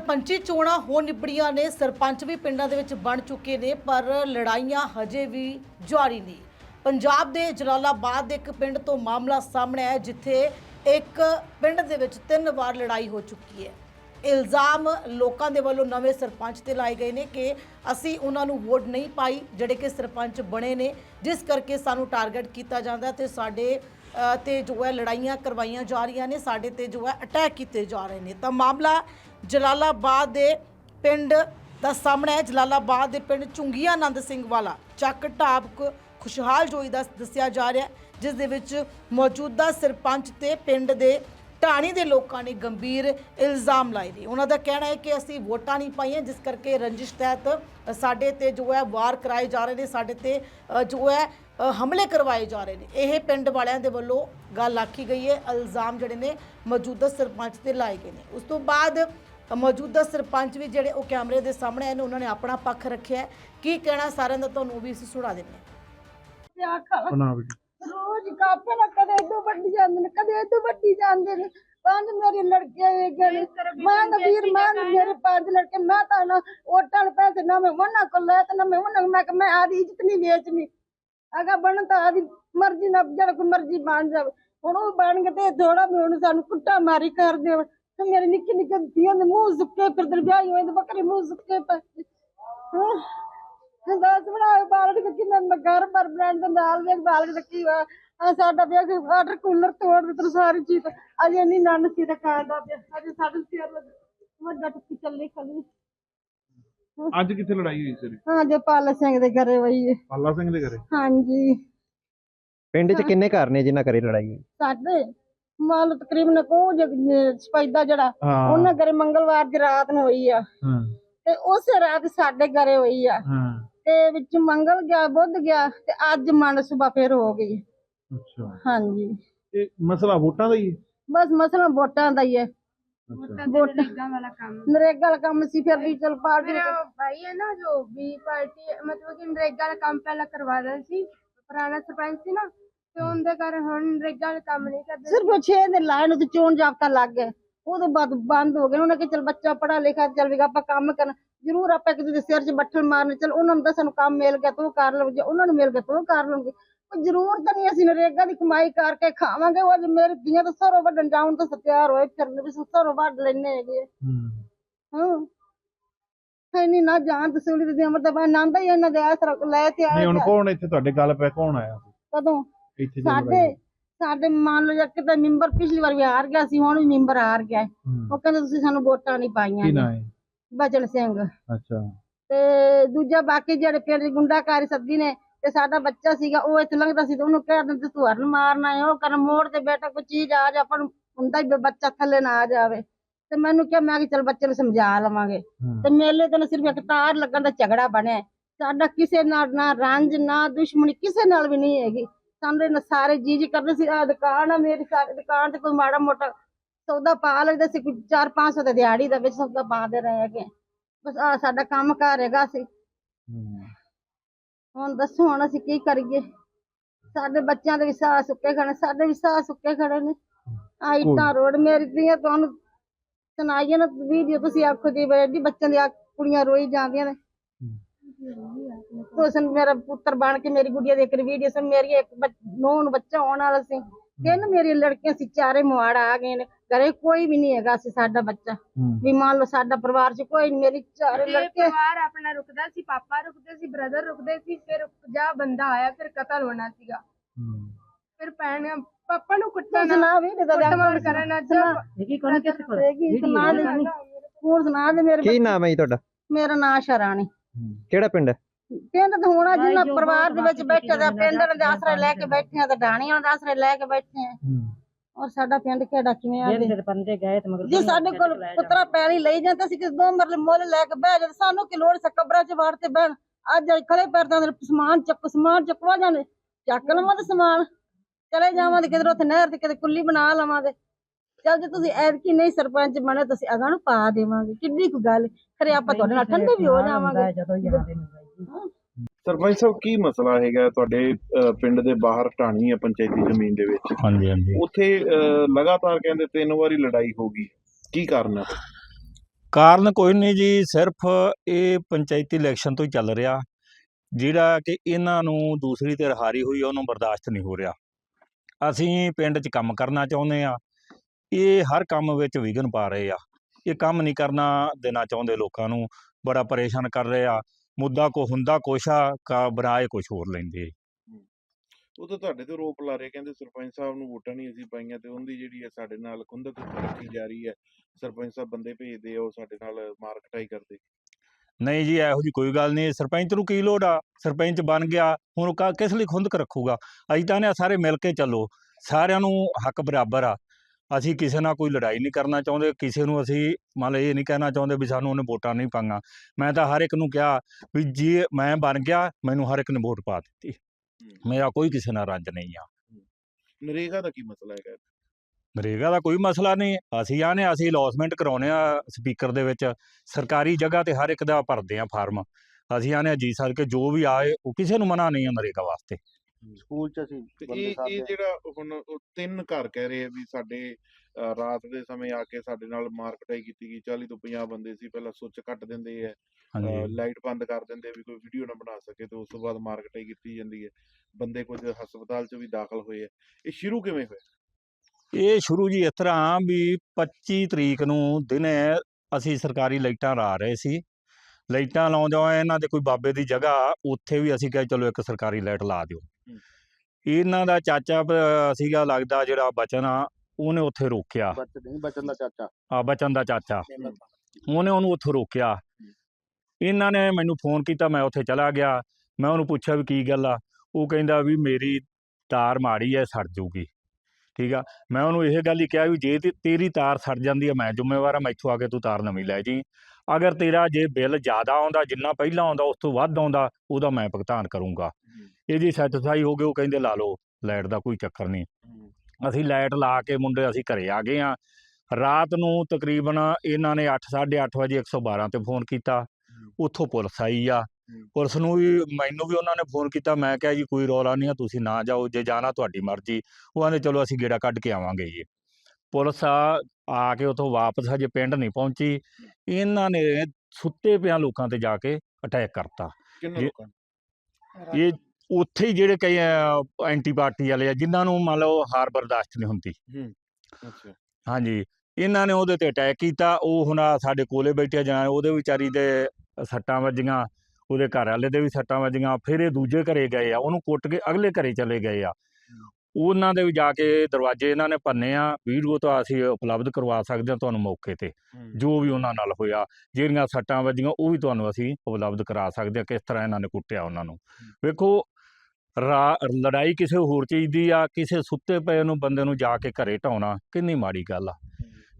ਸਰਪੰਚੀ ਚੋਣਾਂ ਹੋ ਨਿਬੜੀਆਂ ਨੇ। ਸਰਪੰਚ ਵੀ ਪਿੰਡਾਂ ਦੇ ਵਿੱਚ ਬਣ ਚੁੱਕੇ ਨੇ, ਪਰ ਲੜਾਈਆਂ ਹਜੇ ਵੀ ਜਾਰੀ ਨੇ। ਪੰਜਾਬ ਦੇ ਜਲਾਲਾਬਾਦ ਦੇ ਇੱਕ ਪਿੰਡ ਤੋਂ ਮਾਮਲਾ ਸਾਹਮਣੇ ਆਇਆ, ਜਿੱਥੇ ਇੱਕ ਪਿੰਡ ਦੇ ਵਿੱਚ ਤਿੰਨ ਵਾਰ ਲੜਾਈ ਹੋ ਚੁੱਕੀ ਹੈ। ਇਲਜ਼ਾਮ ਲੋਕਾਂ ਦੇ ਵੱਲੋਂ ਨਵੇਂ ਸਰਪੰਚ ਤੇ ਲਾਏ ਗਏ ਨੇ ਕਿ ਅਸੀਂ ਉਹਨਾਂ ਨੂੰ ਵੋਟ ਨਹੀਂ ਪਾਈ, ਜਿਹੜੇ ਕਿ ਸਰਪੰਚ ਬਣੇ ਨੇ। ਜਿਸ ਕਰਕੇ ਸਾਨੂੰ ਟਾਰਗੇਟ ਕੀਤਾ ਜਾਂਦਾ ਤੇ ਸਾਡੇ ਅ, ਤੇ ਜੋ ਹੈ ਲੜਾਈਆਂ ਕਰਵਾਈਆਂ ਜਾ ਰਹੀਆਂ ਨੇ ਸਾਡੇ ਤੇ ਜੋ ਹੈ ਅਟੈਕ ਕੀਤੇ ਜਾ ਰਹੇ ਨੇ। ਤਾਂ ਮਾਮਲਾ ਜਲਾਲਾਬਾਦ ਦੇ ਪਿੰਡ ਦਾ ਸਾਹਮਣਾ ਹੈ ਜਲਾਲਾਬਾਦ ਦੇ ਪਿੰਡ ਚੁੰਗੀਆਂ ਆਨੰਦ ਸਿੰਘ ਵਾਲਾ ਚੱਕ ਢਾਬ ਕ- ਖੁਸ਼ਹਾਲ ਜੋਈ ਦਾ ਦੱਸਿਆ ਜਾ ਰਿਹਾ ਹੈ ਜਿਸ ਦੇ ਵਿੱਚ ਮੌਜੂਦਾ ਸਰਪੰਚ ਤੇ ਪਿੰਡ ਦੇ ਢਾਣੀ ਦੇ ਲੋਕਾਂ ਨੇ ਗੰਭੀਰ ਇਲਜ਼ਾਮ ਲਾਏ ਨੇ। ਉਹਨਾਂ ਦਾ ਕਹਿਣਾ ਹੈ ਕਿ ਅਸੀਂ ਵੋਟਾਂ ਨਹੀਂ ਪਾਈਆਂ, ਜਿਸ ਕਰਕੇ ਰੰਜਿਸ਼ ਤਹਿਤ ਸਾਡੇ ਤੇ ਜੋ ਹੈ ਵਾਰ ਕਰਾਏ ਜਾ ਰਹੇ ਨੇ, ਸਾਡੇ ਤੇ ਜੋ ਹੈ ਹਮਲੇ ਕਰਵਾਏ ਜਾ ਰਹੇ ਨੇ। ਇਹ ਪਿੰਡ ਵਾਲਿਆਂ ਦੇ ਵੱਲੋਂ ਗੱਲ ਆਖੀ ਗਈ ਹੈ। ਇਲਜ਼ਾਮ ਜਿਹੜੇ ਨੇ ਮੌਜੂਦਾ ਸਰਪੰਚ ਤੇ ਲਾਏ ਗਏ ਨੇ। ਉਸ ਤੋਂ ਬਾਅਦ ਮੌਜੂਦਾ ਸਰਪੰਚ ਵੀ ਜਿਹੜੇ ਉਹ ਕੈਮਰੇ ਦੇ ਸਾਹਮਣੇ ਆਏ ਨੇ, ਉਹਨਾਂ ਨੇ ਆਪਣਾ ਪੱਖ ਰੱਖਿਆ ਕੀ ਕਹਿਣਾ ਸਾਰਿਆਂ ਦਾ ਤੁਹਾਨੂੰ ਉਹ ਵੀ ਅਸੀਂ ਸੁਣਾ ਦਿੰਦੇ ਹਾਂ। ਤੇ ਵੀ। ਰੋਜ਼ ਕਾਪੇ ਨਾ ਕਦੇ ਇਦੋਂ ਵੱਡੀ ਜਾਂਦੇ ਨੇ ਕਦੇ ਇਦੋਂ ਵੱਡੀ ਜਾਂਦੇ ਨੇ। ਪੰਜ ਮੇਰੇ ਲੜਕੇ ਨੇ। ਮੈਂ ਤਾਂ ਵੀਰ ਮੈਂ ਮੇਰੇ ਪੰਜ ਲੜਕੇ ਮੈਂ ਤਾਂ ਨਾ ਦੇ ਪੈਸੇ ਨਾ ਮੈਂ ਉਹਨਾਂ ਕੋਲ ਲੈ ਤੇ ਨਾ ਮੈਂ ਉਹਨਾਂ ਮੈਂ ਕਿ ਮੈਂ ਆਦੀ ਇੱਜ਼ਤ ਨਹੀਂ ਵੇਚਣੀ। ਅਗਾ ਬਣ ਤਾਂ ਆਦੀ ਮਰਜ਼ੀ ਨਾਲ ਜਿਹੜਾ ਕੋਈ ਮਰਜ਼ੀ ਬਣ ਜਾਵੇ। ਹੁਣ ਉਹ ਬਣ ਕੇ ਤੇ ਥੋੜਾ ਵੀ ਹੁਣ ਸਾਨੂੰ ਕੁੱਟਾ ਮਾਰੀ ਕਰ ਦੇਵ ਤੇ ਮੇਰੇ ਨਿੱਕੇ ਨਿੱਕੇ ਧੀਆਂ ਦੇ ਮੂੰਹ ਸੁੱਕੇ ਫਿਰਦੇ ਵਿਆਹੀ ਹੋਏ ਤੇ ਬੱਕਰੇ ਮੂੰਹ ਸੁੱਕੇ ਪਏ ਹਾਂ। ਦਾਸ ਬਣਾਏ ਬਾਲੜ ਕੇ ਕਿੰਨਾ ਮੈਂ ਘਰ ਪਰ ਬ੍ਰਾਂਡ ਦੇ ਨਾਲ ਵੇਖ ਬਾਲੜ ਰੱਖੀ ਵਾ ਆ ਸਾਡਾ ਵੇਖ ਵਾਟਰ ਕੂਲਰ ਤੋੜ ਦਿੱਤਾ ਸਾਰੀ ਚੀਜ਼। ਅਜੇ ਨਹੀਂ ਨੰਨ ਸੀ ਤੇ ਕਾਂਦਾ ਪਿਆ। ਅਜੇ ਸਾਡੇ ਸਿਰ ਲੱਗ ਵੱਡਾ ਟੁੱਕੀ ਚੱਲੇ ਖਲੀ ਅੱਜ ਕਿੱਥੇ ਲੜਾਈ ਹੋਈ ਸੀ ਹਾਂ ਜੇ ਪਾਲ ਸਿੰਘ ਦੇ ਘਰੇ ਵਈ ਹੈ। ਪਾਲਾ ਸਿੰਘ ਦੇ ਘਰੇ? ਹਾਂਜੀ। ਪਿੰਡ 'ਚ ਕਿੰਨੇ ਘਰ ਨੇ ਜਿਨ੍ਹਾਂ ਘਰੇ ਲੜਾਈ ਹੋਈ? ਸਾਡੇ ਮਾਲ ਤਕਰੀਬਨ ਕੋ ਸਪੈਦਾ ਜਿਹੜਾ ਉਹਨਾਂ ਘਰੇ ਮੰਗਲਵਾਰ ਦੀ ਰਾਤ ਨੂੰ ਹੋਈ ਆ। ਹਾਂ। ਤੇ ਉਸੇ ਰਾਤ ਸਾਡੇ ਘਰੇ ਹੋਈ ਆ। ਹਾਂ। ਤੇ ਵਿੱਚ ਮੰਗਲ ਗਿਆ ਬੁੱਧ ਗਿਆ ਤੇ ਅੱਜ ਮਨ ਸੁਬਾ ਫੇਰ ਹੋ ਗਈ। ਅੱਛਾ। ਹਾਂਜੀ। ਇਹ ਮਸਲਾ ਵੋਟਾਂ ਦਾ ਹੀ ਹੈ? ਬਸ ਮਸਲਾ ਵੋਟਾਂ ਦਾ ਹੀ ਹੈ। ਨਰੇਗਾ ਵਾਲਾ ਕੰਮ। ਸੀ ਫਿਰ ਵੀ ਚਲ ਪਾਰਟੀ ਮੇਰਾ ਭਾਈ ਹੈ ਨਾ ਜੋ ਵੀ ਪਾਰਟੀ ਮਤਲਬ ਕਿ ਨਰੇਗਾ ਵਾਲਾ ਕੰਮ ਪਹਿਲਾਂ ਕਰਵਾ ਰਿਹਾ ਸੀ ਪੁਰਾਣਾ ਸਰਪੰਚ ਸੀ ਨਾ ਤੇ ਉਹਦੇ ਕਰ ਹੁਣ ਨਰੇਗਾ ਵਾਲਾ ਕੰਮ ਨਹੀਂ ਕਰਦੇ। ਸਿਰਫ 6 ਦਿਨ ਲਾਏ ਨੂੰ ਚੋਣ ਜਾਪਤਾ ਲੱਗ ਗਏ ਉਹਦੇ ਬਾਅਦ ਬੰਦ ਹੋ ਗਏ ਉਹਨਾਂ ਕਿ ਚਲ ਬੱਚਾ ਪੜਾ ਲਿਖਾ ਚੱਲ ਵੀਗਾ ਆਪਾਂ ਕੰਮ ਕਰਨ। ਜ਼ਰੂਰ ਆਪਾਂ ਕਿਸੇ ਦੇ ਸਿਰ 'ਚ ਬੱਠਲ ਮਾਰਨੇ। ਚਲ ਉਹਨਾਂ ਨੂੰ ਤਾਂ ਸਾਨੂੰ ਕੰਮ ਮਿਲ ਗਿਆ ਤੂੰ ਕਰ ਲਓ ਜੇ ਉਹਨਾਂ ਨੂੰ ਮਿਲ ਗਿਆ ਤੂੰ ਕਰ ਲਓਗੇ ਉਹ ਜ਼ਰੂਰ ਤਾਂ ਨਹੀਂ ਅਸੀਂ ਨਰੇਗਾ ਦੀ ਕਮਾਈ ਕਰਕੇ ਖਾਵਾਂਗੇ। ਉਹ ਮੇਰੇ ਦੀਆਂ ਤਾਂ ਸਰੋਂ ਵੱਢਣ ਜਾਉਣ ਤਾਂ ਤਿਆਰ ਹੋਏ ਫਿਰਨ ਵੀ ਸਰੋਂ ਵੱਢ ਲੈਣੇ ਹੈਗੇ ਹੂੰ। ਨਹੀਂ ਨਾ ਜਾਣ ਤਸੂਲੀ ਦੀ ਅਮਰ ਦਾ ਬਾ ਨੰਦਾ ਹੀ ਇਹਨਾਂ ਦੇ ਆਸਰਾ ਲੈ ਤੇ ਨਹੀਂ ਹੁਣ ਆਇਆ ਕੌਣ ਇੱਥੇ ਤੁਹਾਡੇ ਗੱਲ ਪੈ ਕੌਣ ਆਇਆ? ਕਦੋਂ? ਇੱਥੇ ਸਾਡੇ? ਸਾਡੇ ਮੰਨ ਲਓ ਜੇ ਕਿਤੇ ਮੈਂਬਰ ਪਿਛਲੀ ਵਾਰ ਵੀ ਹਾਰ ਗਿਆ ਸੀ ਹੁਣ ਵੀ ਮੈਂਬਰ ਹਾਰ ਗਿਆ। ਹੈ। ਉਹ ਕਹਿੰਦੇ ਤੁਸੀਂ ਸਾਨੂੰ ਵੋਟਾਂ ਨਹੀਂ ਪਾਈਆਂ ਕੀ। ਨਾ। ਹੈ? ਬਚਨ ਸਿੰਘ। ਅੱਛਾ। ਤੇ ਦੂਜਾ ਬਾਕੀ ਜਿਹੜੇ ਪਿੰਡ ਦੀ ਗੁੰਡਾਕਾਰੀ ਸੱਦੀ ਨੇ ਤੇ ਸਾਡਾ ਬੱਚਾ ਸੀਗਾ ਉਹ ਇੱਥੇ ਲੰਘਦਾ ਸੀ ਤੇ ਉਹਨੂੰ ਕਹਿ ਦਿੰਦੇ ਤੂੰ ਹਰਨ ਮਾਰਨਾ ਹੈ ਉਹ ਕਰ ਮੋੜ ਤੇ ਬੇਟਾ ਕੋਈ ਚੀਜ਼ ਆ ਜਾ ਆਪਾਂ ਨੂੰ ਹੁੰਦਾ ਹੀ ਵੀ ਬੱਚਾ ਥੱਲੇ ਨਾ ਆ ਜਾਵੇ। ਤੇ ਮੈਨੂੰ ਕਿਹਾ ਮੈਂ ਕਿ ਚਲ ਬੱਚੇ ਨੂੰ ਸਮਝਾ ਲਵਾਂਗੇ। ਹੂੰ। ਤੇ ਮੇਲੇ ਤੇ ਨਾ ਸਿਰਫ ਇੱਕ ਤਾਰ ਲੱਗਣ ਦਾ ਝਗੜਾ ਬਣਿਆ। ਹੈ। ਸਾਡਾ ਕਿਸੇ ਨਾਲ ਨਾ ਰੰਜ ਨਾ ਦੁਸ਼ਮਣੀ ਕਿਸੇ ਨਾਲ ਵੀ ਨਹੀਂ ਹੈਗੀ। ਸਾਨੂੰ ਸਾਰੇ ਜੀ ਜੀ ਕਰਦੇ ਸੀ ਆ ਦੁਕਾਨ ਆ ਮੇਰੀ ਸਾਡੀ ਦੁਕਾਨ ਤੇ ਕੋਈ ਮਾੜਾ ਮੋਟਾ ਸੌਦਾ ਪਾ ਲੈਂਦੇ ਸੀ ਕੋਈ 4-500 ਦੇ ਦਿਹਾੜੀ ਦਾ ਵਿੱਚ ਸੌਦਾ ਪਾਉਂਦੇ ਰਹੇ ਹੈਗੇ। ਬਸ ਆ ਸਾਡਾ ਕੰਮ ਕਾਰ ਹੈਗਾ ਸੀ। ਹੁਣ ਦੱਸੋ ਹੁਣ ਅਸੀਂ ਕੀ ਕਰੀਏ? ਸਾਡੇ ਬੱਚਿਆਂ ਦੇ ਵੀ ਸਾਹ ਸੁੱਕੇ ਖੜੇ ਸਾਡੇ ਵੀ ਸਾਹ ਸੁੱਕੇ ਖੜੇ ਨੇ। ਆ ਇੱਟਾਂ ਰੋਡ ਮੇਰੀ ਦੀਆਂ ਤੁਹਾਨੂੰ ਸੁਣਾਈਏ ਨਾ ਵੀਡੀਓ ਤੁਸੀਂ ਆਖੋ ਬੜੀ ਬੱਚਿਆਂ ਦੀਆਂ ਕੁੜੀਆਂ ਰੋਈ ਜਾਂਦੀਆਂ ਨੇ। ਤੁਸੀਂ ਮੇਰਾ ਪੁੱਤਰ ਬਣ ਕੇ ਮੇਰੀ ਗੁੱਡੀਆ ਦੇ ਇੱਕ ਵੀਡੀਓ ਸੁਣ ਮੇਰੀ ਇੱਕ ਨੂੰਹ ਨੂੰ ਬੱਚਾ ਹੋਣ ਵਾਲਾ ਸੀ। ਤਿੰਨ ਮੇਰੀਆਂ ਲੜਕੀਆਂ ਸੀ ਚਾਰੇ ਮੁਆੜ ਆ ਗਏ ਨੇ। ਘਰੇ ਕੋਈ ਵੀ ਨਹੀਂ ਹੈਗਾ ਸੀ ਸਾਡਾ ਬੱਚਾ। ਵੀ ਮੰਨ ਲਓ ਸਾਡਾ ਪਰਿਵਾਰ ਚ ਕੋਈ ਮੇਰੀ ਚਾਰੇ ਤੇ ਲੜਕੇ ਪਰਿਵਾਰ ਆਪਣਾ ਰੁਕਦਾ ਸੀ ਪਾਪਾ ਰੁਕਦੇ ਸੀ ਬ੍ਰਦਰ ਰੁਕਦੇ ਸੀ ਫਿਰ ਜਾ ਬੰਦਾ ਆਇਆ ਫਿਰ ਕਤਲ ਹੋਣਾ ਸੀਗਾ। ਫਿਰ ਭੈਣ ਪਾਪਾ ਨੂੰ ਕੁੱਟਣਾ ਸੁਣਾ ਵੀ ਨਹੀਂ ਕੁੱਟਮਾਰ ਕਰਨਾ ਸੁਣਾ। ਜਬ ਹੈਗੀ ਸੁਣਾ ਦੇ ਹੋਰ ਸੁਣਾ ਦੇ ਮੇਰੇ ਕੀ ਨਾਮ ਹੈ ਜੀ ਤੁਹਾਡਾ? ਮੇਰਾ ਨਾਂ ਸ਼ਰਾਣੀ। ਕਿਹੜਾ ਪਿੰਡ ਹੈ? ਪਿੰਡ ਤਾਂ ਹੋਣਾ ਜਿੰਨਾ ਪਰਿਵਾਰ ਦੇ ਵਿੱਚ ਬੈਠੇ ਦਾ ਪਿੰਡ ਦੇ ਆਸਰੇ ਲੈ ਕੇ ਬੈਠੇ ਆ ਤੇ ਢਾਣੀਆਂ ਦੇ ਆਸਰੇ ਲੈ ਕੇ ਬੈਠੇ ਆ। ਔਰ ਸਾਡਾ ਪਿੰਡ ਕਿਹੜਾ ਕਿਵੇਂ ਆ ਜਿਹੜੇ ਬੰਦੇ ਗਏ ਤੇ ਮਗਰ ਜੇ ਸਾਡੇ ਕੋਲ ਪੁੱਤਰਾ ਪੈਲੀ ਲਈ ਜਾਂਦੇ ਸੀ ਕਿਸ ਦੋ ਮਰਲੇ ਮੁੱਲ ਲੈ ਕੇ ਬਹਿ ਜਾਂਦੇ ਸਾਨੂੰ ਕੀ ਲੋੜ ਸੀ ਕਬਰਾਂ 'ਚ ਵੜ ਤੇ ਬਹਿਣ? ਅੱਜ ਖਲੇ ਪੈਰਦਾਂ ਦੇ ਸਮਾਨ ਚੱਕ ਸਮਾਨ ਚੱਕਵਾ ਜਾਂਦੇ। ਚੱਕ ਲਵਾਂ ਤੇ ਸਮਾਨ ਚਲੇ ਜਾਵਾਂ ਤੇ ਕਿਧਰ ਉੱਥੇ ਨਹਿਰ ਤੇ ਕਿਤੇ ਕੁੱਲੀ ਬਣਾ ਲਵਾਂਗੇ ਚੱਲ ਜੇ ਤੁਸੀਂ ਐਤਕੀ ਨਹੀਂ ਸਰਪੰਚ ਬਣੇ ਤੁਸੀਂ ਅਗਾਂ ਨੂੰ ਪਾ ਦੇਵਾਂਗੇ। ਕਿੱਡੀ ਕੁ ਗੱਲ? ਖਰੇ ਆਪਾਂ ਤੁਹਾਡੇ ਨਾਲ ਠੰਡੇ ਵੀ ਹੋ ਜਾਵਾਂਗੇ। ਜਦੋਂ ਹੀ ਆਉਂਦੇ ਨੇ ਸਰਪੰਚ ਸਾਹਿਬ ਕੀ ਮਸਲਾ ਹੈਗਾ ਤੁਹਾਡੇ ਪਿੰਡ ਦੇ ਬਾਹਰ ਢਾਣੀ ਹੈ ਪੰਚਾਇਤੀ ਜ਼ਮੀਨ ਦੇ ਵਿੱਚ? ਹਾਂਜੀ ਹਾਂਜੀ। ਉੱਥੇ ਲਗਾਤਾਰ ਕਹਿੰਦੇ ਤਿੰਨ ਵਾਰੀ ਲੜਾਈ ਹੋ ਗਈ। ਕੀ ਕਾਰਨ ਹੈ ਕਾਰਨ ਕੋਈ ਨਹੀਂ ਜੀ ਸਿਰਫ ਇਹ ਪੰਚਾਇਤੀ ਇਲੈਕਸ਼ਨ ਤੋਂ ਹੀ ਚੱਲ ਰਿਹਾ। ਜਿਹੜਾ ਕਿ ਇਹਨਾਂ ਨੂੰ ਦੂਸਰੀ ਧਿਰ ਹਾਰੀ ਹੋਈ ਉਹਨੂੰ ਬਰਦਾਸ਼ਤ ਨਹੀਂ ਹੋ ਰਿਹਾ। ਅਸੀਂ ਪਿੰਡ 'ਚ ਕੰਮ ਕਰਨਾ ਚਾਹੁੰਦੇ ਆ। ਇਹ ਹਰ ਕੰਮ ਵਿੱਚ ਵਿਘਨ ਪਾ ਰਹੇ ਆ। ਇਹ ਕੰਮ ਨਹੀਂ ਕਰਨਾ ਦੇਣਾ ਚਾਹੁੰਦੇ ਲੋਕਾਂ ਨੂੰ ਬੜਾ ਪਰੇਸ਼ਾਨ ਕਰ ਰਹੇ ਆ। ਮੁੱਦਾ ਕੋ ਹੁੰਦਾ ਆ ਕਾ ਬਣਾਏ ਕੁਛ ਹੋਰ ਲੈਂਦੇ। ਉਹ ਤਾਂ ਤੁਹਾਡੇ ਤੇ ਰੋਪ ਲਾ ਰਹੇ ਕਹਿੰਦੇ ਸਰਪੰਚ ਸਾਹਿਬ ਨੂੰ ਵੋਟਾਂ ਨਹੀਂ ਅਸੀਂ ਪਾਈਆਂ ਤੇ ਉਹਦੀ ਜਿਹੜੀ ਹੈ ਸਾਡੇ ਨਾਲ ਖੁੰਦਕ ਰੱਖੀ ਜਾ ਰਹੀ ਹੈ ਸਰਪੰਚ ਸਾਹਿਬ ਬੰਦੇ ਭੇਜਦੇ ਆ ਉਹ ਸਾਡੇ ਨਾਲ ਮਾਰਕਟਾਈ ਕਰਦੇ। ਨਹੀਂ ਜੀ ਇਹੋ ਜੀ ਕੋਈ ਗੱਲ ਨਹੀਂ ਸਰਪੰਚ ਨੂੰ ਕੀ ਲੋੜ ਆ? ਸਰਪੰਚ ਬਣ ਗਿਆ ਹੁਣ ਉਹ ਕਾ- ਕਿਸ ਲਈ ਖੁੰਦਕ ਰੱਖੂਗਾ? ਅਸੀਂ ਤਾਂ ਨੇ ਸਾਰੇ ਮਿਲ ਕੇ ਚੱਲੋ। ਸਾਰਿਆਂ ਨੂੰ ਹੱਕ ਬਰਾਬਰ ਆ। ਅਸੀਂ ਕਿਸੇ ਨਾਲ ਕੋਈ ਲੜਾਈ ਨਹੀਂ ਕਰਨਾ ਚਾਹੁੰਦੇ ਕਿਸੇ ਨੂੰ ਅਸੀਂ ਮੰਨ ਲਓ ਇਹ ਨਹੀਂ ਕਹਿਣਾ ਚਾਹੁੰਦੇ ਵੀ ਸਾਨੂੰ ਉਹਨੇ ਵੋਟਾਂ ਨਹੀਂ ਪਾਈਆਂ। ਮੈਂ ਤਾਂ ਹਰ ਇੱਕ ਨੂੰ ਕਿਹਾ ਵੀ ਜੇ ਮੈਂ ਬਣ ਗਿਆ ਮੈਨੂੰ ਹਰ ਇੱਕ ਨੇ ਵੋਟ ਪਾ ਦਿੱਤੀ। ਮੇਰਾ ਕੋਈ ਕਿਸੇ ਨਾਲ ਰੰਜ ਨਹੀਂ ਆ। ਨਰੇਗਾ ਦਾ ਕੀ ਮਸਲਾ ਹੈਗਾ? ਨਰੇਗਾ ਦਾ ਕੋਈ ਮਸਲਾ ਨਹੀਂ। ਅਸੀਂ ਆਨੇ ਅਸੀਂ ਲੌਸਮੈਂਟ ਕਰਾਉਨੇ ਆ ਸਪੀਕਰ ਦੇ ਵਿੱਚ। ਸਰਕਾਰੀ ਜਗ੍ਹਾ ਤੇ ਹਰ ਇੱਕ ਦਾ ਭਰਦੇ ਆ ਫਾਰਮ ਅਸੀਂ ਆਨੇ ਜੀ ਸਰ ਕੇ ਜੋ ਵੀ ਆਏ ਉਹ ਕਿਸੇ ਨੂੰ ਮਨਾ ਨਹੀਂ ਆ ਨਰੇਗਾ ਵਾਸਤੇ। ਸਕੂਲ ਚ ਅਸੀਂ ਤੇ ਇਹ ਇਹ ਜਿਹੜਾ ਹੁਣ ਉਹ ਤਿੰਨ ਘਰ ਕਹਿ ਰਹੇ ਆ ਵੀ ਸਾਡੇ ਰਾਤ ਦੇ ਸਮੇਂ ਆ ਕੇ ਸਾਡੇ ਨਾਲ ਮਾਰਕਟਾਈ ਕੀਤੀ ਗਈ 40 ਤੋਂ 50 ਬੰਦੇ ਸੀ ਪਹਿਲਾਂ ਸੁੱਚ ਕੱਟ ਦਿੰਦੇ ਆ ਹਾਂਜੀ। ਲਾਈਟ ਬੰਦ ਕਰ ਦਿੰਦੇ ਆ ਵੀ ਕੋਈ ਵੀਡੀਓ ਨਾ ਬਣਾ ਸਕੇ ਤੇ ਉਸ ਤੋਂ ਬਾਅਦ ਮਾਰਕਟਾਈ ਕੀਤੀ ਜਾਂਦੀ ਹੈ ਬੰਦੇ ਕੁਝ ਹਸਪਤਾਲ 'ਚ ਵੀ ਦਾਖਲ ਹੋਏ ਆ। ਇਹ ਸ਼ੁਰੂ ਕਿਵੇਂ ਹੋਇਆ? ਇਹ ਸ਼ੁਰੂ ਜੀ ਇਸ ਤਰ੍ਹਾਂ ਵੀ 25 ਤਰੀਕ ਨੂੰ ਦਿਨੇ ਅਸੀਂ ਸਰਕਾਰੀ ਲਾਈਟਾਂ ਲਾ ਰਹੇ ਸੀ। ਲਾਈਟਾਂ ਲਾਉਂਦੇ ਹੋਏ ਇਹਨਾਂ ਦੇ ਕੋਈ ਬਾਬੇ ਦੀ ਜਗ੍ਹਾ ਉੱਥੇ ਵੀ ਅਸੀਂ ਕਿਹਾ ਚਲੋ ਇੱਕ ਸਰਕਾਰੀ ਲਾਈਟ ਲਾ ਦਿਓ। ਇਹਨਾਂ ਦਾ ਚਾਚਾ ਪ- ਸੀਗਾ ਲੱਗਦਾ ਜਿਹੜਾ ਬਚਨ ਆ ਉਹਨੇ ਉੱਥੇ ਰੋਕਿਆ। ਬੱਚ ਨਹੀਂ ਬਚਨ ਦਾ ਚਾਚਾ। ਆ ਬਚਨ ਦਾ ਚਾਚਾ। ਉਹਨੇ ਉਹਨੂੰ ਉੱਥੋਂ ਰੋਕਿਆ। ਇਹਨਾਂ ਨੇ ਮੈਨੂੰ ਫੋਨ ਕੀਤਾ ਮੈਂ ਉੱਥੇ ਚਲਾ ਗਿਆ। ਮੈਂ ਉਹਨੂੰ ਪੁੱਛਿਆ ਵੀ ਕੀ ਗੱਲ ਆ? ਉਹ ਕਹਿੰਦਾ ਵੀ ਮੇਰੀ ਤਾਰ ਮਾੜੀ ਐ ਸੜ ਜਾਊਗੀ ਠੀਕ ਆ? ਮੈਂ ਉਹਨੂੰ ਇਹ ਗੱਲ ਹੀ ਕਿਹਾ ਵੀ ਜੇ ਤੇ ਤੇਰੀ ਤਾਰ ਸੜ ਜਾਂਦੀ ਆ ਮੈਂ ਜ਼ਿੰਮੇਵਾਰ ਆ ਮੈਥੋਂ ਆ ਕੇ ਤੂੰ ਤਾਰ ਨਵੀਂ ਲੈ ਜੀ। ਅਗਰ ਤੇਰਾ ਜੇ ਬਿੱਲ ਜ਼ਿਆਦਾ ਆਉਂਦਾ ਜਿੰਨਾ ਪਹਿਲਾਂ ਆਉਂਦਾ ਉਸ ਤੋਂ ਵੱਧ ਆਉਂਦਾ ਉਹਦਾ ਮੈਂ ਭੁਗਤਾਨ ਕਰੂੰਗਾ। ਇਹਦੀ ਸੈਟੀਸਫਾਈ ਹੋ ਗਈ ਉਹ ਕਹਿੰਦੇ ਲਾ ਲਓ ਲਾਈਟ ਦਾ ਕੋਈ ਚੱਕਰ ਨਹੀਂ। ਅਸੀਂ ਲਾਈਟ ਲਾ ਕੇ ਮੁੰਡੇ ਅਸੀਂ ਘਰੇ ਆ ਗਏ ਆ ਰਾਤ ਨੂੰ ਤਕਰੀਬਨ ਇਹਨਾਂ ਨੇ 8:30 ਵਜੇ 112 ਤੇ ਫੋਨ ਕੀਤਾ। ਉੱਥੋਂ ਪੁਲਿਸ ਆਈ ਆ। ਪੁਲਿਸ ਨੂੰ ਵੀ ਮੈਨੂੰ ਵੀ ਉਹਨਾਂ ਨੇ ਫੋਨ ਕੀਤਾ। ਮੈਂ ਕਿਹਾ ਜੀ ਕੋਈ ਰੌਲਾ ਨਹੀਂ ਆ ਤੁਸੀਂ ਨਾ ਜਾਓ ਜੇ ਜਾਣਾ ਤੁਹਾਡੀ ਮਰਜ਼ੀ। ਉਹ ਆਂਦੇ ਚਲੋ ਅਸੀਂ ਗੇੜਾ ਕੱਢ ਕੇ ਆਵਾਂਗੇ ਜੀ। ਪੁਲਿਸ ਆ ਆ ਕੇ ਉੱਥੋਂ ਵਾਪਸ ਹਜੇ ਪਿੰਡ ਨਹੀਂ ਪਹੁੰਚੀ। ਇਹਨਾਂ ਨੇ ਸੁੱਤੇ ਪਿਆਂ ਲੋਕਾਂ ਤੇ ਜਾ ਕੇ ਅਟੈਕ ਕਰਤਾ। ਕਿੰਨੇ ਇਹ- ਲੋਕਾਂ ਨੇ? ਇਹ ਉੱਥੇ ਹੀ ਜਿਹੜੇ ਕਈ ਐਂਟੀ ਪਾਰਟੀ ਵਾਲੇ ਆ ਜਿਨ੍ਹਾਂ ਨੂੰ ਮੰਨ ਲਓ ਹਾਰ ਬਰਦਾਸ਼ਤ ਨਹੀਂ ਹੁੰਦੀ। ਅੱਛਾ। ਹਾਂਜੀ ਇਹਨਾਂ ਨੇ ਉਹਦੇ ਤੇ ਅਟੈਕ ਕੀਤਾ। ਉਹ ਹੁਣ ਸਾਡੇ ਕੋਲੇ ਬੈਠੇ ਜਾਂ ਉਹਦੇ ਵਿਚਾਰੀ ਦੇ ਸੱਟਾਂ ਵੱਜੀਆਂ ਉਹਦੇ ਘਰ ਵਾਲੇ ਦੇ ਵੀ ਸੱਟਾਂ ਵੱਜੀਆਂ ਫਿਰ ਇਹ ਦੂਜੇ ਘਰੇ ਗਏ ਆ ਉਹਨੂੰ ਕੁੱਟ ਕੇ ਅਗਲੇ ਘਰੇ ਚਲੇ ਗਏ ਆ। ਉਹਨਾਂ ਦੇ ਵੀ ਜਾ ਕੇ ਦਰਵਾਜ਼ੇ ਇਹਨਾਂ ਨੇ ਭੰਨੇ ਆ ਵੀਡੀਓ ਤਾਂ ਅਸੀਂ ਉਪਲਬਧ ਕਰਵਾ ਸਕਦੇ ਹਾਂ ਤੁਹਾਨੂੰ ਮੌਕੇ ਤੇ। ਜੋ ਵੀ ਉਹਨਾਂ ਨਾਲ ਹੋਇਆ ਜਿਹੜੀਆਂ ਸੱਟਾਂ ਵੱਜੀਆਂ ਉਹ ਵੀ ਤੁਹਾਨੂੰ ਅਸੀਂ ਉਪਲਬਧ ਕਰਾ ਸਕਦੇ ਹਾਂ ਕਿਸ ਤਰ੍ਹਾਂ ਇਹਨਾਂ ਨੇ ਕੁੱਟਿਆ ਉਹਨਾਂ ਨੂੰ। ਵੇਖੋ ਲੜਾਈ ਕਿਸੇ ਹੋਰ ਚੀਜ਼ ਦੀ ਆ ਕਿਸੇ ਸੁੱਤੇ ਪਏ ਨੂੰ ਬੰਦੇ ਨੂੰ ਜਾ ਕੇ ਘਰੇ ਢਾਉਣਾ ਕਿੰਨੀ ਮਾੜੀ ਗੱਲ ਆ।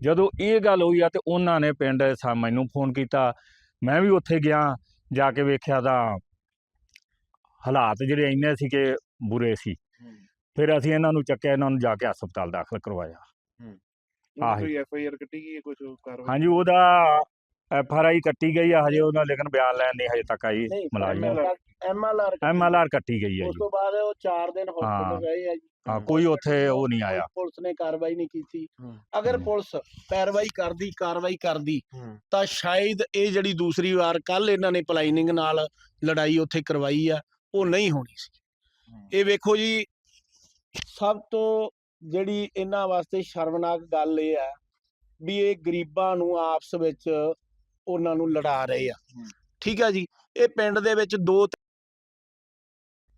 ਜਦੋਂ ਇਹ ਗੱਲ ਹੋਈ ਆ ਤੇ ਉਹਨਾਂ ਨੇ ਪਿੰਡ ਸਾ ਮੈਨੂੰ ਫੋਨ ਕੀਤਾ ਮੈਂ ਵੀ ਉੱਥੇ ਗਿਆ ਜਾ ਕੇ ਵੇਖਿਆ ਤਾਂ ਹਾਲਾਤ ਜਿਹੜੇ ਇੰਨੇ ਸੀ ਕਿ ਬੁਰੇ ਸੀ। ਫਿਰ ਅਸੀਂ ਇਹਨਾਂ ਨੂੰ ਚੱਕਿਆ ਇਹਨਾਂ ਨੂੰ ਜਾ ਕੇ ਹਸਪਤਾਲ ਦਾਖਲ ਕਰਵਾਇਆ ਆਹੀ। ਕੋਈ ਐਫ ਆਈ ਆਰ ਕੱਟੀ ਗਈ ਹੈ ਕੁਝ ਕਾਰਵਾਈ ਹਾਂਜੀ ਉਹਦਾ ਐਫ ਆਰ ਆਈ ਕੱਟੀ ਗਈ ਆ ਹਜੇ ਉਹਨਾਂ ਲੇਕਿਨ ਬਿਆਨ ਲੈਣ ਨਹੀਂ ਹਜੇ ਤੱਕ ਆਈ ਮੁਲਾਜ਼ਮ ਐਮਐਲਆਰ ਐਮ ਐਲ ਆਰ ਕੱਟੀ ਗਈ ਹੈ ਉਸ ਜੀ ਤੋਂ ਬਾਅਦ ਉਹ 4 ਦਿਨ ਹਾਂ। ਹਸਪਤਾਲ ਰਹੇ ਆ ਜੀ ਹਾਂ ਕੋਈ ਉੱਥੇ ਉਹ ਨਹੀਂ ਆਇਆ ਪੁਲਿਸ ਨੇ ਕਾਰਵਾਈ ਨਹੀਂ ਕੀਤੀ ਹੂੰ। ਅਗਰ ਹੂੰ। ਪੁਲਿਸ ਪੈਰਵਾਈ ਕਰਦੀ ਕਾਰਵਾਈ ਕਰਦੀ ਹੂੰ। ਤਾਂ ਸ਼ਾਇਦ ਇਹ ਜਿਹੜੀ ਦੂਸਰੀ ਵਾਰ ਕੱਲ ਇਹਨਾਂ ਨੇ ਪਲਾਈਨਿੰਗ ਨਾਲ ਲੜਾਈ ਉੱਥੇ ਕਰਵਾਈ ਆ ਉਹ ਨਹੀਂ ਹੋਣੀ ਸੀ ਇਹ ਵੇਖੋ ਜੀ ਸਭ ਤੋਂ ਜਿਹੜੀ ਇਹਨਾਂ ਵਾਸਤੇ ਸ਼ਰਮਨਾਕ ਗੱਲ ਇਹ ਆ ਵੀ ਇਹ ਗਰੀਬਾਂ ਨੂੰ ਆਪਸ ਵਿੱਚ ਉਹਨਾਂ ਨੂੰ ਲੜਾ ਰਹੇ ਆ। ਠੀਕ ਆ ਜੀ? ਇਹ ਪਿੰਡ ਦੇ ਵਿੱਚ ਦੋ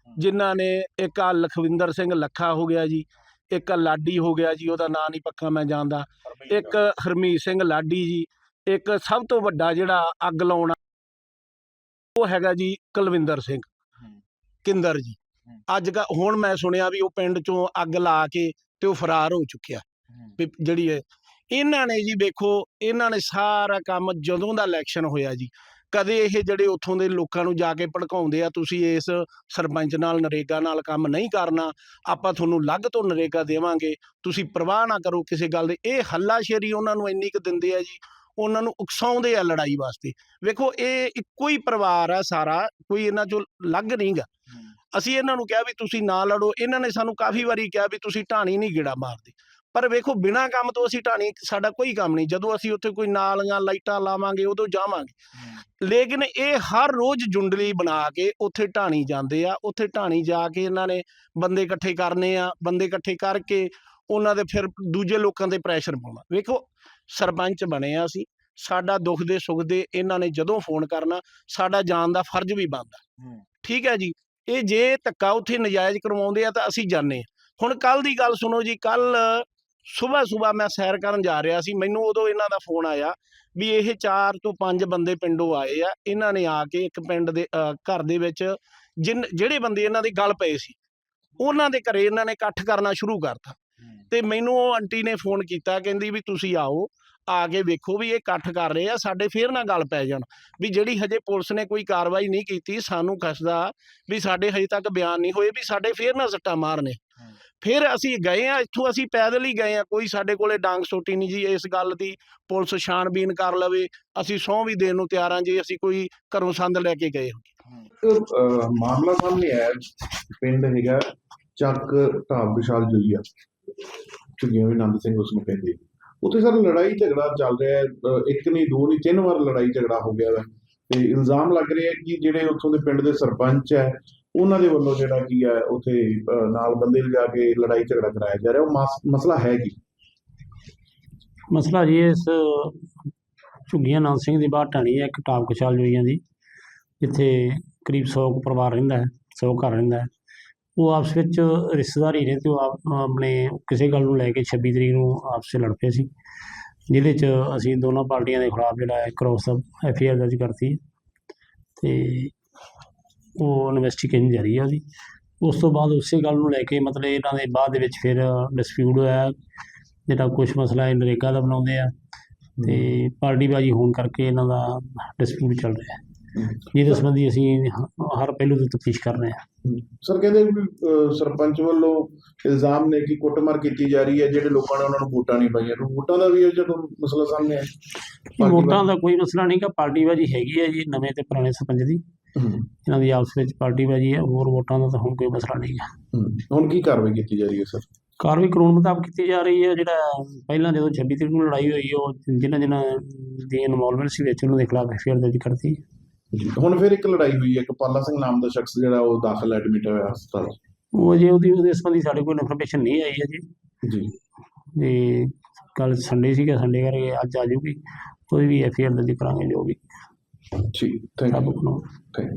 ਜਿਨ੍ਹਾਂ ਨੇ ਇੱਕ ਆ ਲਖਵਿੰਦਰ ਸਿੰਘ ਲੱਖਾ ਹੋ ਗਿਆ ਜੀ ਇੱਕ ਆ ਲਾਡੀ ਹੋ ਗਿਆ ਜੀ ਉਹਦਾ ਨਾਂ ਨਹੀਂ ਪੱਕਾ ਮੈਂ ਜਾਣਦਾ। ਇੱਕ ਹਰਮੀਤ ਸਿੰਘ ਲਾਡੀ ਜੀ ਇੱਕ ਸਭ ਤੋਂ ਵੱਡਾ ਜਿਹੜਾ ਅੱਗ ਲਾਉਣਾ ਉਹ ਹੈਗਾ ਜੀ ਕੁਲਵਿੰਦਰ ਸਿੰਘ। ਕਿੰਦਰ ਜੀ। ਅੱਜ ਹੁਣ ਮੈਂ ਸੁਣਿਆ ਵੀ ਉਹ ਪਿੰਡ ਚੋਂ ਅੱਗ ਲਾ ਕੇ ਤੇ ਉਹ ਫਰਾਰ ਹੋ ਚੁੱਕਿਆ ਵੀ ਜਿਹੜੀ ਹੈ ਇਹਨਾਂ ਨੇ ਜੀ ਵੇਖੋ ਇਹਨਾਂ ਨੇ ਸਾਰਾ ਕੰਮ ਜਦੋਂ ਦਾ ਇਲੈਕਸ਼ਨ ਹੋਇਆ ਜੀ ਕਦੇ ਇਹ ਜਿਹੜੇ ਉੱਥੋਂ ਦੇ ਲੋਕਾਂ ਨੂੰ ਜਾ ਕੇ ਭੜਕਾਉਂਦੇ ਆ ਤੁਸੀਂ ਇਸ ਸਰਪੰਚ ਨਾਲ ਨਰੇਗਾ ਨਾਲ ਕੰਮ ਨਹੀਂ ਕਰਨਾ ਆਪਾਂ ਤੁਹਾਨੂੰ ਅਲੱਗ ਤੋਂ ਨਰੇਗਾ ਦੇਵਾਂਗੇ ਤੁਸੀਂ ਪਰਵਾਹ ਨਾ ਕਰੋ ਕਿਸੇ ਗੱਲ ਦੇ ਇਹ ਹੱਲਾਸ਼ੇਰੀ ਉਹਨਾਂ ਨੂੰ ਇੰਨੀ ਕੁ ਦਿੰਦੇ ਆ ਜੀ ਉਹਨਾਂ ਨੂੰ ਉਕਸਾਉਂਦੇ ਆ ਲੜਾਈ ਵਾਸਤੇ। ਵੇਖੋ ਇਹ ਇੱਕੋ ਹੀ ਪਰਿਵਾਰ ਆ ਸਾਰਾ ਕੋਈ ਇਹਨਾਂ ਚੋਂ ਲੱਗ ਨਹੀਂਗਾ ਅਸੀਂ ਇਹਨਾਂ ਨੂੰ ਕਿਹਾ ਵੀ ਤੁਸੀਂ ਨਾ ਲੜੋ ਇਹਨਾਂ ਨੇ ਸਾਨੂੰ ਕਾਫੀ ਵਾਰੀ ਕਿਹਾ ਵੀ ਤੁਸੀਂ ਢਾਣੀ ਨਹੀਂ ਗੇੜਾ ਮਾਰਦੇ। ਪਰ ਵੇਖੋ ਬਿਨਾਂ ਕੰਮ ਤੋਂ ਅਸੀਂ ਢਾਣੀ ਸਾਡਾ ਕੋਈ ਕੰਮ ਨਹੀਂ। ਜਦੋਂ ਅਸੀਂ ਉੱਥੇ ਕੋਈ ਨਾਲੀਆਂ ਲਾਈਟਾਂ ਲਾਵਾਂਗੇ ਉਦੋਂ ਜਾਵਾਂਗੇ। ਲੇਕਿਨ ਇਹ ਹਰ ਰੋਜ਼ ਜੁੰਡਲੀ ਬਣਾ ਕੇ ਉੱਥੇ ਢਾਣੀ ਜਾਂਦੇ ਆ। ਉੱਥੇ ਢਾਣੀ ਜਾ ਕੇ ਇਹਨਾਂ ਨੇ ਬੰਦੇ ਇਕੱਠੇ ਕਰਨੇ ਆ ਬੰਦੇ ਇਕੱਠੇ ਕਰਕੇ ਉਹਨਾਂ ਦੇ ਫਿਰ ਦੂਜੇ ਲੋਕਾਂ ਤੇ ਪ੍ਰੈਸ਼ਰ ਪਾਉਣਾ। ਵੇਖੋ ਸਰਪੰਚ ਬਣੇ ਆ ਅਸੀਂ ਸਾਡਾ ਦੁੱਖ ਦੇ ਸੁੱਖ ਦੇ ਇਹਨਾਂ ਨੇ ਜਦੋਂ ਫੋਨ ਕਰਨਾ ਸਾਡਾ ਜਾਣ ਦਾ ਫਰਜ਼ ਵੀ ਬਣਦਾ। ਠੀਕ ਹੈ ਜੀ? ਇਹ ਜੇ ਧੱਕਾ ਉੱਥੇ ਨਜਾਇਜ਼ ਕਰਵਾਉਂਦੇ ਆ ਤਾਂ ਅਸੀਂ ਜਾਣੇ ਹੁਣ ਕੱਲ ਦੀ ਗੱਲ ਸੁਣੋ ਜੀ ਕੱਲ ਸਵੇਰ ਸਵੇਰ ਮੈਂ ਸੈਰ ਕਰਨ ਜਾ ਰਿਹਾ ਸੀ ਮੈਨੂੰ ਉਦੋਂ ਇਹਨਾਂ ਦਾ ਫੋਨ ਆਇਆ ਵੀ ਇਹ 4 ਤੋਂ 5 ਬੰਦੇ ਪਿੰਡੋਂ ਆਏ ਆ ਇਹਨਾਂ ਨੇ ਆ ਕੇ ਇੱਕ ਪਿੰਡ ਦੇ ਘਰ ਦੇ ਵਿੱਚ ਜਿਨ ਜਿਹੜੇ ਬੰਦੇ ਇਹਨਾਂ ਦੇ ਗੱਲ ਪਏ ਸੀ ਉਹਨਾਂ ਦੇ ਘਰੇ ਇਹਨਾਂ ਨੇ ਇਕੱਠ ਕਰਨਾ ਸ਼ੁਰੂ ਕਰਤਾ। ਤੇ ਮੈਨੂੰ ਉਹ ਆਂਟੀ ਨੇ ਫੋਨ ਕੀਤਾ ਕਹਿੰਦੀ ਵੀ ਤੁਸੀਂ ਆਓ ਆ ਕੇ ਵੇਖੋ ਵੀ ਇਹ ਇਕੱਠ ਕਰ ਰਹੇ ਆ ਸਾਡੇ ਫੇਰ ਨਾ ਗੱਲ ਪੈ ਜਾਣ ਵੀ ਜਿਹੜੀ ਹਜੇ ਪੁਲਿਸ ਨੇ ਕੋਈ ਕਾਰਵਾਈ ਨਹੀਂ ਕੀਤੀ ਸਾਨੂੰ ਖਸਦਾ ਵੀ ਸਾਡੇ ਹਜੇ ਤੱਕ ਬਿਆਨ ਨਹੀਂ ਹੋਏ ਵੀ ਸਾਡੇ ਫੇਰ ਨਾ ਸੱਟਾ ਮਾਰਨੇ। ਫਿਰ ਅਸੀਂ ਗਏ ਆ ਇੱਥੋਂ ਅਸੀਂ ਪੈਦਲ ਹੀ ਗਏ ਆ ਕੋਈ ਸਾਡੇ ਕੋਲੇ ਡਾਂਗ ਸੋਟੀ ਨਹੀਂ ਜੀ ਇਸ ਗੱਲ ਦੀ ਪੁਲਿਸ ਛਾਣਬੀਨ ਕਰ ਲਵੇ ਅਸੀਂ ਸਹੁੰ ਵੀ ਦੇਣ ਨੂੰ ਤਿਆਰ ਹਾਂ ਜੇ ਅਸੀਂ ਕੋਈ ਘਰੋਂ ਸੰਦ ਲੈ ਕੇ ਗਏ ਮਾਮਲਾ ਸਾਹਮਣੇ ਆਇਆ ਪਿੰਡ ਹੈਗਾ ਚੱਕ ਢਾਬ ਵਿਸ਼ਾਲ ਜੁਈਆ ਝੁੱਗੀਆਂ ਵੀ ਆਨੰਦ ਸਿੰਘ ਉਸ ਨੂੰ ਕਹਿੰਦੇ। ਉੱਥੇ ਸਰ ਲੜਾਈ ਝਗੜਾ ਚੱਲ ਰਿਹਾ ਹੈ ਇੱਕ ਨਹੀਂ, ਦੋ ਨਹੀਂ, ਤਿੰਨ ਵਾਰ ਲੜਾਈ ਝਗੜਾ ਹੋ ਗਿਆ ਹੈ। ਤੇ ਇਲਜ਼ਾਮ ਲੱਗ ਰਿਹਾ ਕਿ ਜਿਹੜੇ ਉੱਥੋਂ ਦੇ ਪਿੰਡ ਦੇ ਸਰਪੰਚ ਹੈ, ਉਹਨਾਂ ਦੇ ਵੱਲੋਂ ਜਿਹੜਾ ਕੀ ਹੈ, ਉੱਥੇ ਨਾਲ ਬੰਦੇ ਲਿਜਾ ਕੇ ਲੜਾਈ ਝਗੜਾ ਕਰਾਇਆ ਜਾ ਰਿਹਾ। ਉਹ ਮਸਲਾ ਹੈ ਕੀ? ਮਸਲਾ ਜੀ ਇਸ ਝੁੱਗੀਆਂ ਨੰਦ ਸਿੰਘ ਦੀ ਬਾਹਰ ਢਾਣੀ ਹੈ, ਇੱਕ ਟਾਪ ਕਚਾਲ ਜੋਈਆਂ ਦੀ, ਜਿੱਥੇ ਕਰੀਬ 100 ਪਰਿਵਾਰ ਰਹਿੰਦਾ ਹੈ 100 ਘਰ ਰਹਿੰਦਾ ਹੈ। ਉਹ ਆਪਸ ਵਿੱਚ ਰਿਸ਼ਤੇਦਾਰ ਹੀ ਨੇ ਤੇ ਉਹ ਆਪ ਆਪਣੇ ਕਿਸੇ ਗੱਲ ਨੂੰ ਲੈ ਕੇ 26 ਤਰੀਕ ਨੂੰ ਆਪਸ 'ਚ ਲੜ ਪਏ ਸੀ। ਜਿਹਦੇ 'ਚ ਅਸੀਂ ਦੋਨਾਂ ਪਾਰਟੀਆਂ ਦੇ ਖਿਲਾਫ ਜਿਹੜਾ ਹੈ ਕ੍ਰੋਸ ਐਫ ਆਈ ਆਰ ਦਰਜ ਕਰਤੀ ਹੈ ਤੇ ਉਹ ਇਨਵੈਸਟੀਗੇਸ਼ਨ ਜਾਰੀ ਹੈ ਉਹਦੀ। ਉਸ ਤੋਂ ਬਾਅਦ ਉਸੇ ਗੱਲ ਨੂੰ ਲੈ ਕੇ ਮਤਲਬ ਇਹਨਾਂ ਦੇ ਬਾਅਦ ਦੇ ਵਿੱਚ ਫਿਰ ਡਿਸਪਿਊਟ ਹੋਇਆ ਜਿਹੜਾ ਕੁਝ ਮਸਲਾ ਇਹ ਨਰੇਗਾ ਦਾ ਬਣਾਉਂਦੇ ਆ ਤੇ ਪਾਰਟੀਬਾਜ਼ੀ ਹੋਣ ਕਰਕੇ ਇਹਨਾਂ ਦਾ ਡਿਸਪਿਊਟ ਚੱਲ ਰਿਹਾ। ਹੈ ਜਿਹਦੇ ਸੰਬੰਧੀ ਅਸੀਂ ਹਰ ਪਹਿਲੂ ਤੋਂ ਤਫਤੀਸ਼ ਕਰ ਰਹੇ ਹਾਂ। ਸਰ ਕਹਿੰਦੇ ਵੀ ਸਰਪੰਚ ਵੱਲੋਂ ਇਲਜ਼ਾਮ ਨੇ ਕਿ ਕੁੱਟਮਾਰ ਕੀਤੀ ਜਾ ਰਹੀ ਹੈ ਜਿਹੜੇ ਲੋਕਾਂ ਨੇ ਉਹਨਾਂ ਨੂੰ ਵੋਟਾਂ ਨਹੀਂ ਪਾਈਆਂ। ਤੇ ਵੋਟਾਂ ਦਾ ਵੀ ਜਦੋਂ ਮਸਲਾ ਸਾਹਮਣੇ ਆਇਆ। ਵੋਟਾਂ ਦਾ ਕੋਈ ਮਸਲਾ ਨਹੀਂ ਗਾ ਪਾਰਟੀਬਾਜ਼ੀ ਹੈਗੀ ਹੈ ਜੀ ਨਵੇਂ ਤੇ ਪੁਰਾਣੇ ਸਰਪੰਚ ਦੀ। ਇਹਨਾਂ ਦੀ ਆਪਸ ਵਿੱਚ ਪਾਰਟੀਬਾਜ਼ੀ ਹੈ ਹੋਰ ਵੋਟਾਂ ਦਾ ਤਾਂ ਹੁਣ ਕੋਈ ਮਸਲਾ ਨਹੀਂ ਹੈ। ਹੁਣ ਕੀ ਕਾਰਵਾਈ ਕੀਤੀ ਜਾ ਰਹੀ ਹੈ ਸਰ? ਕਾਰਵਾਈ ਕਾਨੂੰਨ ਮੁਤਾਬਕ ਕੀਤੀ ਜਾ ਰਹੀ ਹੈ ਜਿਹੜਾ ਪਹਿਲਾਂ ਜਦੋਂ 26 ਤਰੀਕ ਨੂੰ ਲੜਾਈ ਹੋਈ ਉਹ ਜਿਨ੍ਹਾਂ ਜਿਨ੍ਹਾਂ ਦੀ ਇਨਵੋਲਵਮੈਂਟ ਸੀ ਵਿੱਚ ਉਹਨਾਂ ਦੇ ਖਿਲਾਫ ਐਫ ਆਈ ਆਰ ਦਰਜ ਕਰਤੀ। ਹੁਣ ਫਿਰ ਇੱਕ ਲੜਾਈ ਹੋਈ ਹੈ ਇੱਕ ਪਾਲਾ ਸਿੰਘ ਨਾਮ ਦਾ ਸ਼ਖਸ ਜਿਹੜਾ ਉਹ ਦਾਖਲ ਐਡਮਿਟ ਹੋਇਆ ਹਸਪਤਾਲ। ਉਹ ਜੇ ਉਹਦੀ ਉਹਦੇ ਸੰਬੰਧੀ ਸਾਡੇ ਕੋਲ ਇਨਫੋਰਮੇਸ਼ਨ ਨਹੀਂ ਆਈ ਹੈ ਜੀ। ਜੀ ਤੇ ਕੱਲ ਸੰਡੇ ਸੀਗਾ ਸੰਡੇ ਕਰਕੇ ਅੱਜ ਆ ਜੂਗੀ ਉਹਦੀ ਵੀ ਐਫ ਆਈ ਆਰ ਦਰਜ ਕਰਾਂਗੇ ਜੋ ਵੀ। ਠੀਕ ਥੈਂਕ ਯੂ